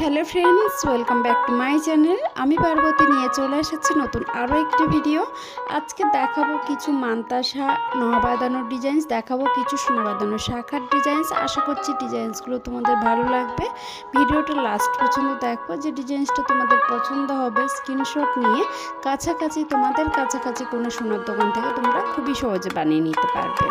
Hello friends, welcome back to my channel. আমি পার্বতী নিয়ে চলে এসেছি নতুন আরও একটি ভিডিও। আজকে দেখাবো কিছু মান্তাসা নবাদানোর বাঁধানোর ডিজাইনস দেখাবো কিছু সোনাবাদানোর শাখার ডিজাইনস আশা করছি ডিজাইনসগুলো তোমাদের ভালো লাগবে। ভিডিওটা লাস্ট পর্যন্ত দেখো, যে ডিজাইনসটা তোমাদের পছন্দ হবে স্ক্রিনশট নিয়ে। কাছাকাছি তোমাদের কাছাকাছি কোনো সোনার দোকান থেকে তোমরা খুবই সহজে বানিয়ে নিতে পারবে।